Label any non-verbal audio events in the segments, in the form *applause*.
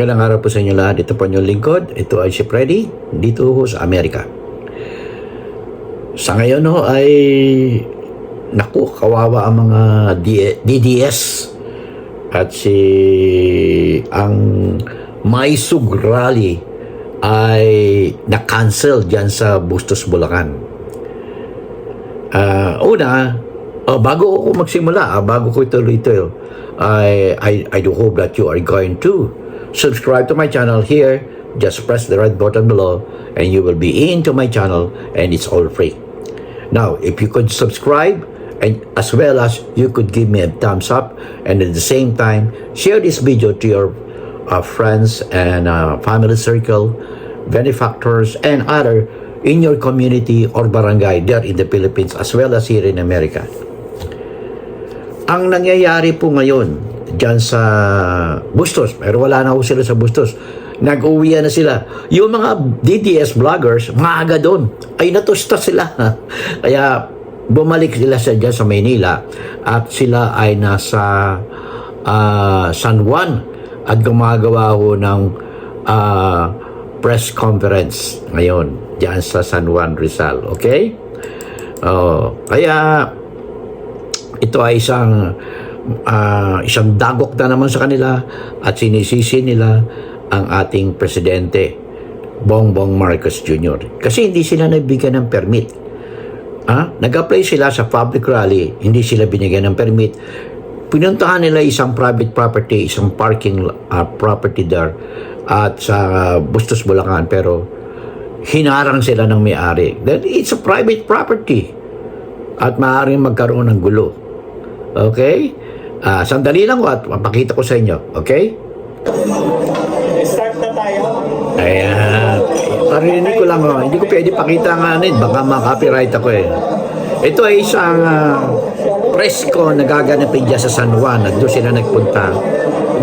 Magandang araw po sa inyo lahat. Ito po ang lingkod. Ito ay si Freddy, dito ho sa Amerika. Sa ngayon ho ay, naku, kawawa ang mga DDS at si ang Maisug Rally ay na-cancel dyan sa Bustos, Bulacan. Ah, una, oh, bago ako magsimula, ah, bago ko ituloy ito, I, I, I do hope that you are going to subscribe to my channel here. Just press the red button below and you will be into my channel and it's all free. Now, if you could subscribe and as well as you could give me a thumbs up and at the same time share this video to your uh, friends and uh, family circle, benefactors and other in your community or barangay there in the Philippines as well as here in America. Ang nangyayari po ngayon dyan sa Bustos, pero wala na ho sila sa Bustos, nag-uwi na sila. Yung mga DDS vloggers, maaga doon, ay natusta sila. *laughs* Kaya bumalik sila sa dyan sa Maynila at sila ay nasa ah, San Juan at gumagawa ho ng ah, press conference ngayon dyan sa San Juan Rizal. Okay? Oh, kaya ito ay isang ah, isang dagok na naman sa kanila at sinisisi nila ang ating presidente Bongbong Marcos Jr. Kasi hindi sila nabigyan ng permit. Ah, nag-apply sila sa public rally, hindi sila binigyan ng permit. Pinuntahan nila isang private property, isang parking ah, property there at sa Bustos, Bulacan pero hinarang sila ng may-ari. That it's a private property at maaaring magkaroon ng gulo. Okay? Ah, sandali lang ko at mapakita ko sa inyo. Okay? Start na tayo. Ayan. Parinig ko lang, oh. hindi ko pwede pakita nga ano, baka ma-copyright ako eh. Ito ay isang uh, presko na gaganapin dyan sa San Juan. At doon sila nagpunta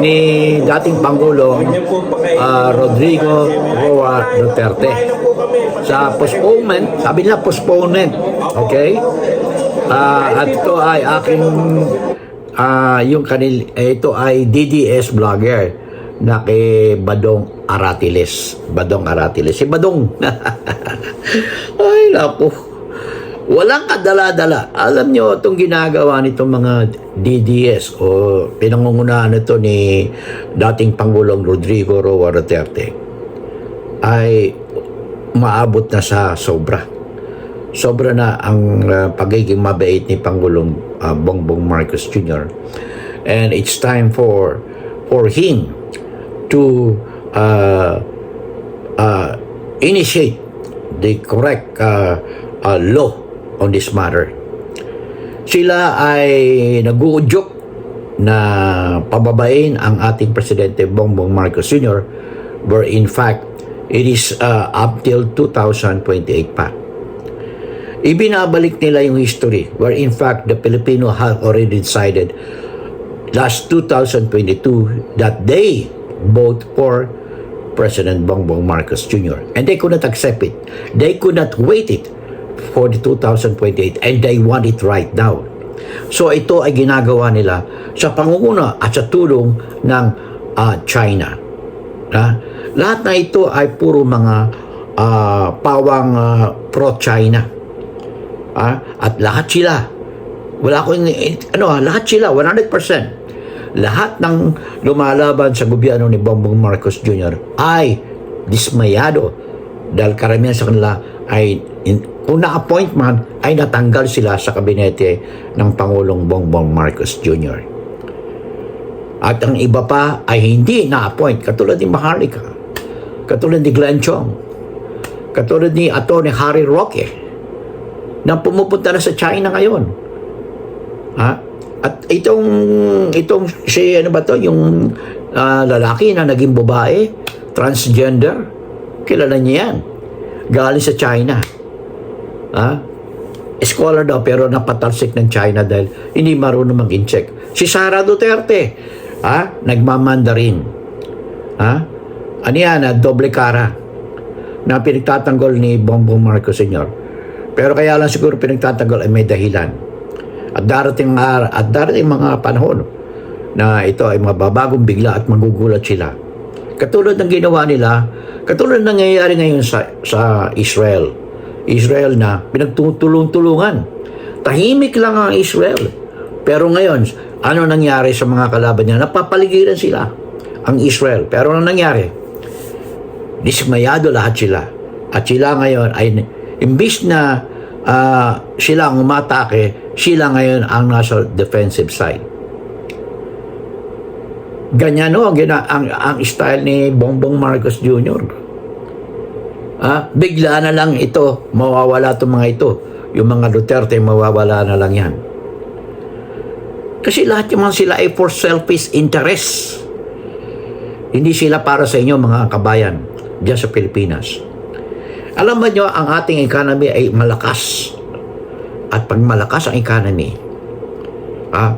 ni dating Pangulong ah, Rodrigo Roa Duterte. Sa postponement, sabi nila postponement. Okay? Ah, at ito ay aking ah yung kanil eh, ito ay DDS vlogger na kay Badong Aratiles. Badong Aratiles. Si Badong. *laughs* ay, naku. Walang kadala-dala. Alam nyo, itong ginagawa nitong mga DDS o pinangungunahan nito ni dating Pangulong Rodrigo Roa Duterte ay maabot na sa sobra sobra na ang uh, pagiging mabait ni Pangulong uh, Bongbong Marcos Jr. And it's time for for him to uh, uh, initiate the correct uh, uh, law on this matter. Sila ay naguudyok na pababain ang ating Presidente Bongbong Marcos Jr. where in fact it is uh, up till 2028 pa ibinabalik nila yung history where in fact the Filipino have already decided last 2022 that they vote for President Bongbong Marcos Jr. And they could not accept it. They could not wait it for the 2028 and they want it right now. So ito ay ginagawa nila sa pangunguna at sa tulong ng ah, China. Ha? Lahat na ito ay puro mga ah, pawang ah, pro-China. Ah, at lahat sila wala ko ano ah, lahat sila 100% lahat ng lumalaban sa gobyerno ni Bongbong Marcos Jr. ay dismayado dahil karamihan sa kanila ay in, kung na-appoint man ay natanggal sila sa kabinete ng Pangulong Bongbong Marcos Jr. At ang iba pa ay hindi na-appoint katulad ni Maharlika, katulad ni Glenn Chong, katulad ni Atty. Harry Roque, na pumupunta na sa China ngayon. Ha? At itong itong si ano ba to yung ah, lalaki na naging babae, transgender, kilala niya yan. Galing sa China. Ha? Scholar daw pero napatalsik ng China dahil hindi marunong mag-incheck. Si Sara Duterte, ha? Nagmamandarin. Ha? Ano yan? ah, Doble cara na pinagtatanggol ni Bongbong Marcos Sr. Pero kaya lang siguro pinagtatanggol ay may dahilan. At darating nga, at darating mga panahon na ito ay mababagong bigla at magugulat sila. Katulad ng ginawa nila, katulad ng nangyayari ngayon sa, sa Israel. Israel na pinagtutulong-tulungan. Tahimik lang ang Israel. Pero ngayon, ano nangyari sa mga kalaban niya? Napapaligiran sila, ang Israel. Pero ano nangyari? Dismayado lahat sila. At sila ngayon ay, imbis na ah, sila ang umatake, sila ngayon ang nasa defensive side. Ganyan no, gina, ang, ang style ni Bongbong Marcos Jr. Ah, bigla na lang ito, mawawala itong mga ito. Yung mga Duterte, mawawala na lang yan. Kasi lahat mga sila ay for selfish interest. Hindi sila para sa inyo mga kabayan diyan sa Pilipinas. Alam ba nyo, ang ating economy ay malakas. At pag malakas ang economy, ah,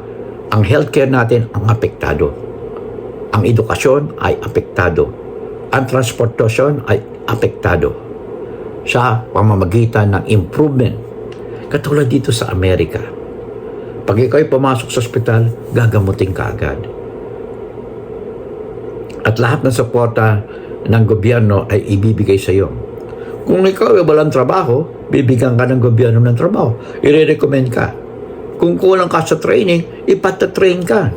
ang healthcare natin ang apektado. Ang edukasyon ay apektado. Ang transportasyon ay apektado sa pamamagitan ng improvement. Katulad dito sa Amerika. Pag ikaw ay pumasok sa ospital, gagamutin ka agad. At lahat ng suporta ng gobyerno ay ibibigay sa iyo. Kung ikaw ay walang trabaho, bibigyan ka ng gobyerno ng trabaho. I-recommend ka. Kung kulang ka sa training, ipatatrain ka.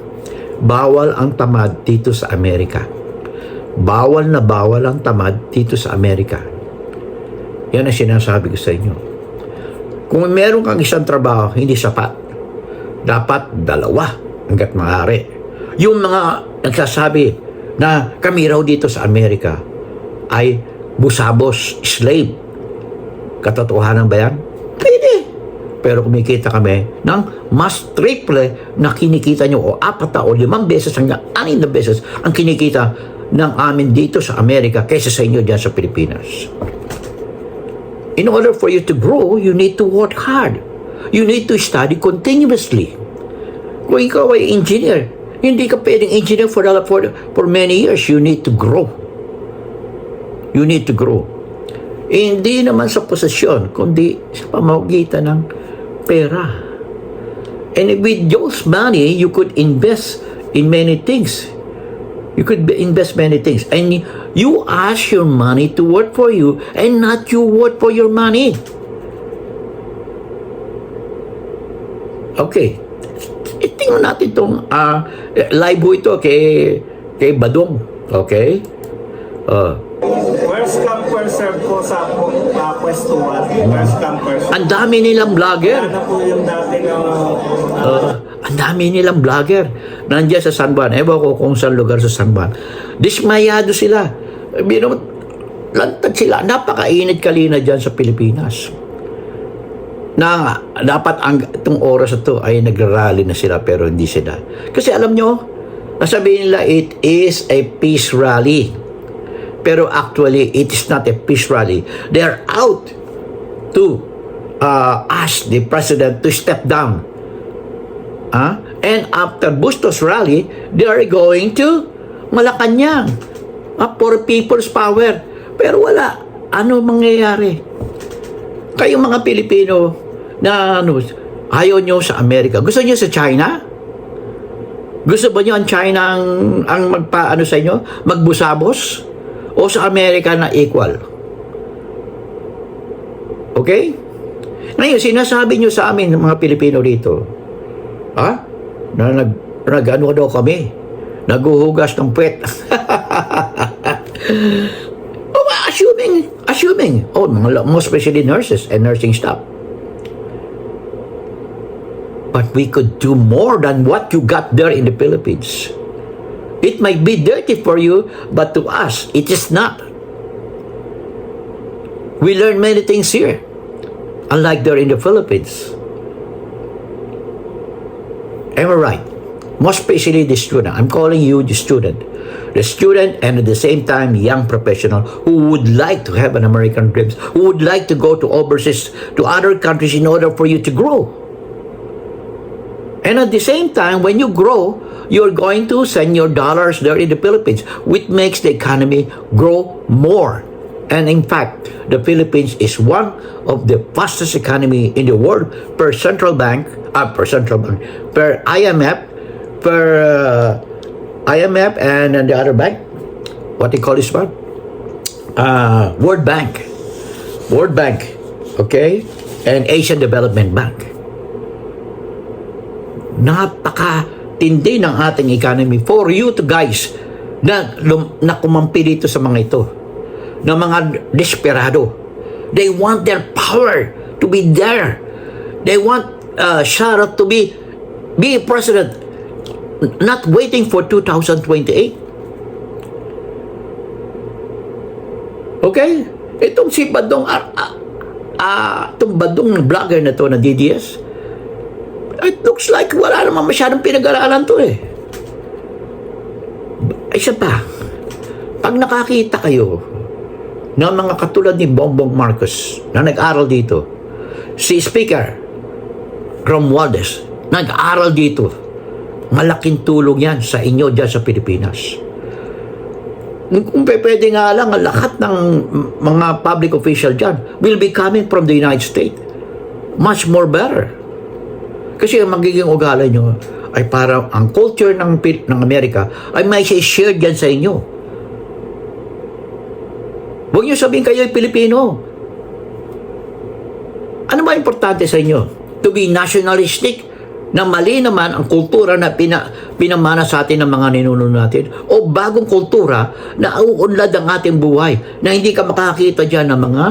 Bawal ang tamad dito sa Amerika. Bawal na bawal ang tamad dito sa Amerika. Yan ang sinasabi ko sa inyo. Kung meron kang isang trabaho, hindi sapat. Dapat dalawa hanggat maaari. Yung mga nagsasabi na kami raw dito sa Amerika ay busabos, slave. Katotohanan ba yan? Pwede. Pero kumikita kami ng mas triple na kinikita nyo o apat na o limang beses hanggang anin na beses ang kinikita ng amin dito sa Amerika kaysa sa inyo dyan sa Pilipinas. In order for you to grow, you need to work hard. You need to study continuously. Kung ikaw ay engineer, hindi ka pwedeng engineer for, for, for many years. You need to grow. You need to grow. Eh, hindi naman sa posisyon, kundi sa pamamagitan ng pera. And with those money, you could invest in many things. You could invest many things. And you ask your money to work for you and not you work for your money. Okay. Tingnan natin itong ah, live ito kay, kay Badong. Okay? Uh, First come, first serve po sa uh, pwestuhan. First come, first serve. ang dami nilang vlogger. Ano po yung dati ng Uh, ang dami nilang vlogger. Nandiyan sa San Juan. Ewan ko kung saan lugar sa San Juan. Dismayado sila. Bino, lantad sila. Napakainit kalina dyan sa Pilipinas. Na dapat ang itong oras na to ay nagrarally na sila pero hindi sila. Kasi alam nyo, nasabihin nila it is a peace rally. Pero actually, it is not a peace rally. They are out to uh, ask the president to step down Ah? And after Bustos rally, they are going to Malacanang. Ah, for people's power. Pero wala. Ano mangyayari? Kayo mga Pilipino na ano, ayaw nyo sa Amerika. Gusto nyo sa China? Gusto ba nyo ang China ang, ang magpa, ano sa inyo? Magbusabos? O sa Amerika na equal? Okay? Ngayon, sinasabi nyo sa amin, mga Pilipino dito, Ha? Na nag, nag ano daw kami? Naguhugas ng puwet. *laughs* oh, assuming, assuming, oh, mga, most especially nurses and nursing staff. But we could do more than what you got there in the Philippines. It might be dirty for you, but to us, it is not. We learn many things here, unlike there in the Philippines. Am I right? Most especially the student. I'm calling you the student. The student and at the same time young professional who would like to have an American dreams, who would like to go to overseas, to other countries in order for you to grow. And at the same time, when you grow, you're going to send your dollars there in the Philippines, which makes the economy grow more. And in fact, the Philippines is one of the fastest economy in the world per central bank, uh, per central bank, per IMF, per uh, IMF and, and the other bank. what they call this one? Uh, World Bank. World Bank. Okay? And Asian Development Bank. Napaka-tindi ng ating economy for you to guys na, na kumampi dito sa mga ito na mga desperado. They want their power to be there. They want uh, Shara to be be president not waiting for 2028. Okay? Itong si Badong, ah, ah, itong Badong vlogger na to na DDS, it looks like wala naman masyadong pinag-aralan to eh. Isa pa, pag nakakita kayo ng mga katulad ni Bongbong Marcos na nag-aral dito, si Speaker Romualdez, nag-aral dito, malaking tulong yan sa inyo dyan sa Pilipinas. Kung pwede nga lang, lahat ng mga public official dyan will be coming from the United States. Much more better. Kasi ang magiging ugali nyo ay para ang culture ng, ng Amerika ay may share dyan sa inyo. Huwag nyo sabihin kayo ay Pilipino. Ano ba importante sa inyo? To be nationalistic na mali naman ang kultura na pina, pinamana sa atin ng mga ninuno natin o bagong kultura na auunlad ang ating buhay na hindi ka makakita dyan ng mga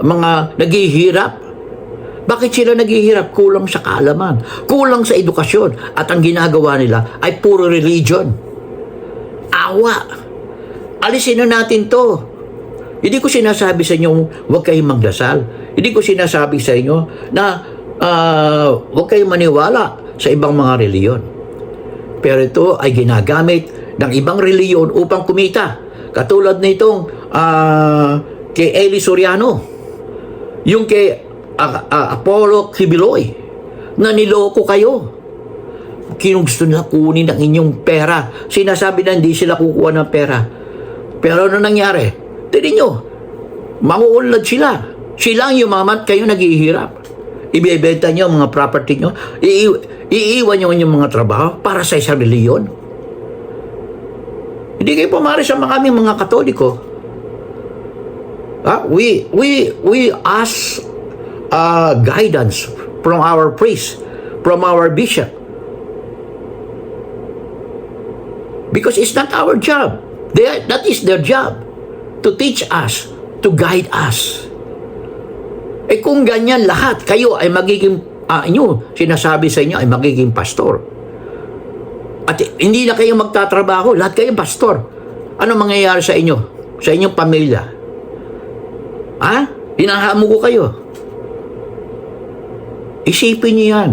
mga naghihirap bakit sila naghihirap? Kulang sa kaalaman, kulang sa edukasyon, at ang ginagawa nila ay puro religion. Awa. Alisin na natin to. Hindi ko sinasabi sa inyo, huwag kayong magdasal. Hindi ko sinasabi sa inyo na ah, huwag kayong maniwala sa ibang mga reliyon. Pero ito ay ginagamit ng ibang reliyon upang kumita. Katulad nitong ah, kay Eli Soriano. Yung kay ah, ah, Apollo Kibiloy na niloko kayo. Kinugusto nila kunin ang inyong pera. Sinasabi na hindi sila kukuha ng pera. Pero ano nangyari? Tignan nyo, mauunlad sila. Sila ang yumaman, kayo naghihirap. Ibebenta nyo mga property nyo. Ii- iiwan nyo inyong mga trabaho para sa isang reliyon. Hindi kayo pumari sa mga aming mga katoliko. Ah, we we we ask uh, guidance from our priest, from our bishop. Because it's not our job. They, that is their job. To teach us, to guide us. Eh kung ganyan lahat, kayo ay magiging, ah, inyo, sinasabi sa inyo ay magiging pastor. At hindi na kayo magtatrabaho, lahat kayo pastor. Ano mangyayari sa inyo? Sa inyong pamilya? Ha? Hinahamo ko kayo. Isipin niyo yan.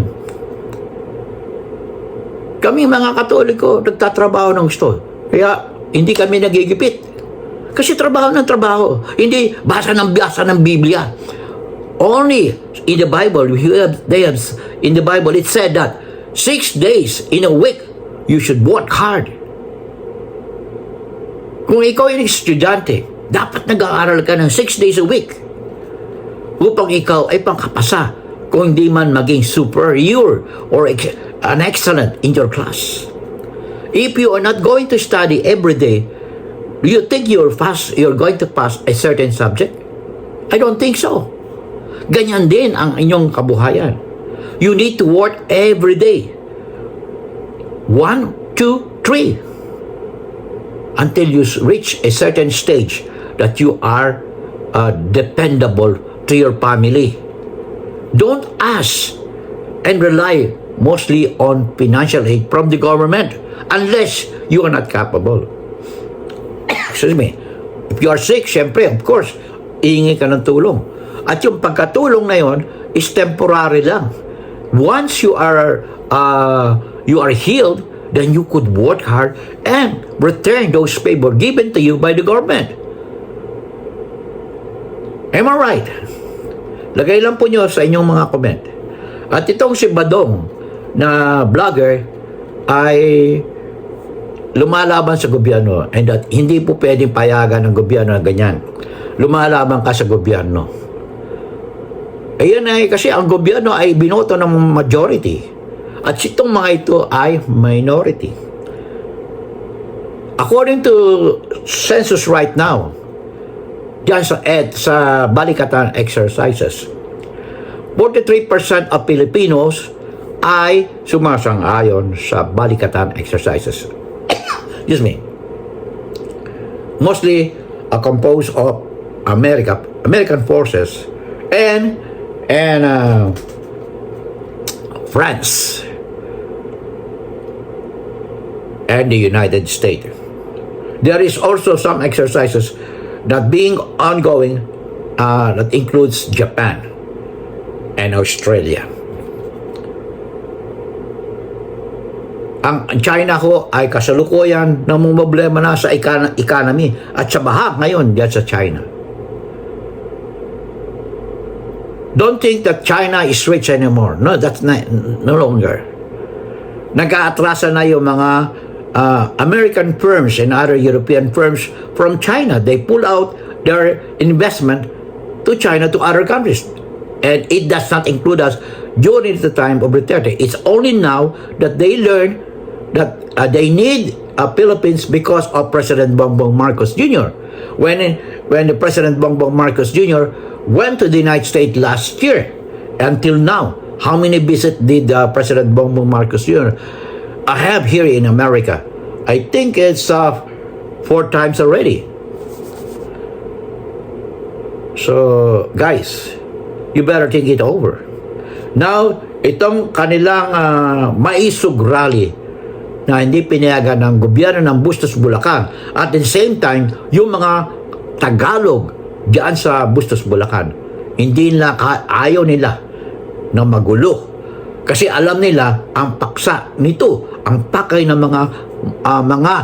Kami mga katoliko, nagtatrabaho ng gusto. Kaya hindi kami nagigipit. Kasi trabaho ng trabaho. Hindi basa ng basa ng Biblia. Only in the Bible, we have, they have, in the Bible, it said that six days in a week, you should work hard. Kung ikaw ay estudyante, dapat nag-aaral ka ng six days a week upang ikaw ay pangkapasa kung hindi man maging superior or ex- an excellent in your class. If you are not going to study every day, do you think you're fast, you're going to pass a certain subject? I don't think so. Ganyan din ang inyong kabuhayan. You need to work every day. One, two, three. Until you reach a certain stage that you are uh, dependable to your family. Don't ask and rely mostly on financial aid from the government unless you are not capable. Excuse me. If you are sick, syempre, of course, iingi ka ng tulong. At yung pagkatulong na yon is temporary lang. Once you are uh, you are healed, then you could work hard and return those favor given to you by the government. Am I right? Lagay lang po nyo sa inyong mga comment. At itong si Badong na vlogger ay lumalaban sa gobyerno and that hindi po pwedeng payagan ng gobyerno na ganyan. Lumalaban ka sa gobyerno. Ayan ay kasi ang gobyerno ay binoto ng majority at itong mga ito ay minority. according to census right now, dyan sa ED, sa Balikatan exercises, 43% of Filipinos ay sumasang-ayon sa Balikatan exercises. *coughs* Excuse me. Mostly are composed of America, American forces and and uh, France and the United States. There is also some exercises that being ongoing uh, that includes Japan and Australia. Ang China ho ay kasalukuyan na problema na sa econ- economy at sa baha ngayon diyan sa China. Don't think that China is rich anymore. No, that's not, no longer. Nag-aatrasa na yung mga uh, American firms and other European firms from China. They pull out their investment to China to other countries. And it does not include us during the time of Duterte. It's only now that they learn that uh, they need uh, Philippines because of President Bongbong Marcos Jr. When when the President Bongbong Marcos Jr. went to the United States last year, until now, how many visits did uh, President Bongbong Marcos Jr. I have here in America? I think it's uh, four times already. So, guys, you better think it over. Now, itong kanilang uh, maisog rally na hindi pinayagan ng gobyerno ng Bustos Bulacan at the same time, yung mga Tagalog diyan sa Bustos Bulacan, hindi nila ayaw nila na magulo. Kasi alam nila ang paksa nito, ang pakay ng mga ah, mga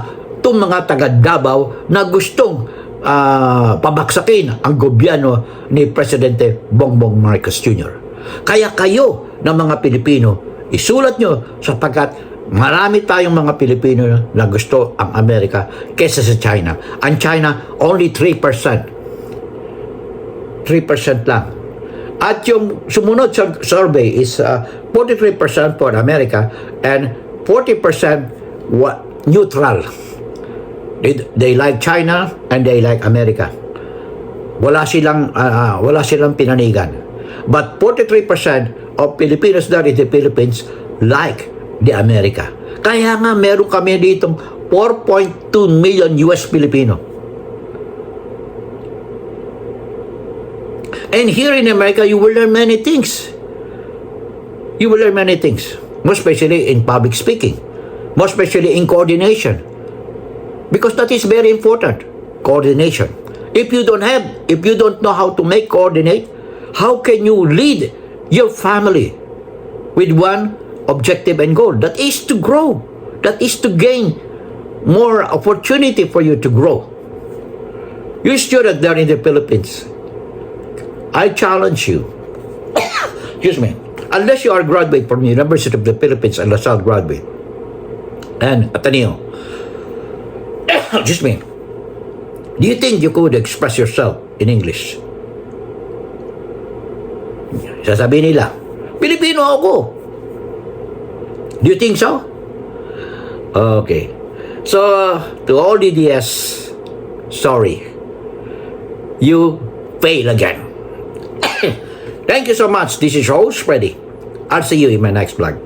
itong mga taga Davao na gustong ah, pabaksakin ang gobyerno ni Presidente Bongbong Marcos Jr. Kaya kayo na mga Pilipino, isulat nyo sapagkat marami tayong mga Pilipino na gusto ang Amerika kesa sa China. Ang China, only 3%. 3% lang. At yung sumunod sa survey is uh, 43% for America and 40% what neutral. They, they like China and they like America. Wala silang uh, wala silang pinanigan. But 43% of Filipinos there in the Philippines like the America. Kaya nga meron kami ditong 4.2 million US Filipino. And here in America, you will learn many things. You will learn many things, most especially in public speaking, most especially in coordination. Because that is very important, coordination. If you don't have, if you don't know how to make coordinate, how can you lead your family with one objective and goal? That is to grow. That is to gain more opportunity for you to grow. You student there in the Philippines, I challenge you. *coughs* Excuse me. Unless you are graduate from University of the Philippines and LaSalle graduate and Ateneo. *coughs* Excuse me. Do you think you could express yourself in English? Sasabihin nila, Pilipino ako. Do you think so? Okay. So, to all DDS, sorry. You fail again. Thank you so much. This is Rose Freddy. I'll see you in my next vlog.